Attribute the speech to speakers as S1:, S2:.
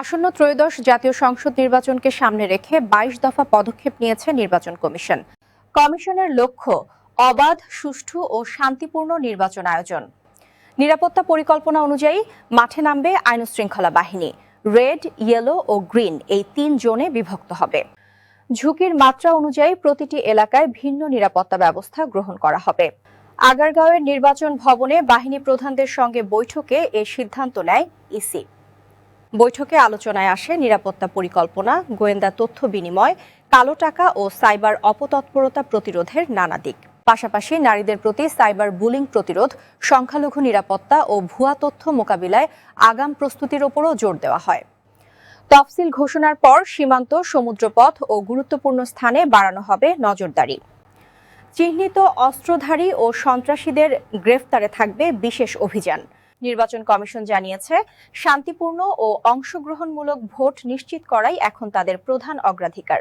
S1: আসন্ন ত্রয়োদশ জাতীয় সংসদ নির্বাচনকে সামনে রেখে বাইশ দফা পদক্ষেপ নিয়েছে নির্বাচন কমিশন। কমিশনের লক্ষ্য, অবাধ, সুষ্ঠু ও শান্তিপূর্ণ নির্বাচন আয়োজন। নিরাপত্তা পরিকল্পনা অনুযায়ী মাঠে নামবে আইনশৃঙ্খলা বাহিনী। রেড, ইয়েলো ও গ্রিন এই তিন জোনে বিভক্ত হবে। ঝুঁকির মাত্রা অনুযায়ী প্রতিটি এলাকায় ভিন্ন নিরাপত্তা ব্যবস্থা গ্রহণ করা হবে। আগারগাঁওয়ের নির্বাচন ভবনে বাহিনী প্রধানদের সঙ্গে বৈঠকে এ সিদ্ধান্ত নেয় ইসি। বৈঠকে আলোচনায় আসে নিরাপত্তা পরিকল্পনা, গোয়েন্দা তথ্য বিনিময়, কালো টাকা ও সাইবার অপতৎপরতা প্রতিরোধের নানা দিক। পাশাপাশি নারীদের প্রতি সাইবার বুলিং প্রতিরোধ, সংখ্যালঘু নিরাপত্তা ও ভুয়া তথ্য মোকাবিলায় আগাম প্রস্তুতির ওপরও জোর দেওয়া হয়। তফসিল ঘোষণার পর সীমান্ত, সমুদ্রপথ ও গুরুত্বপূর্ণ স্থানে বাড়ানো হবে নজরদারি। চিহ্নিত অস্ত্রধারী ও সন্ত্রাসীদের গ্রেফতারে থাকবে বিশেষ অভিযান। নির্বাচন কমিশন জানিয়েছে শান্তিপূর্ণ ও অংশগ্রহণমূলক ভোট নিশ্চিত করাই এখন তাদের প্রধান অগ্রাধিকার।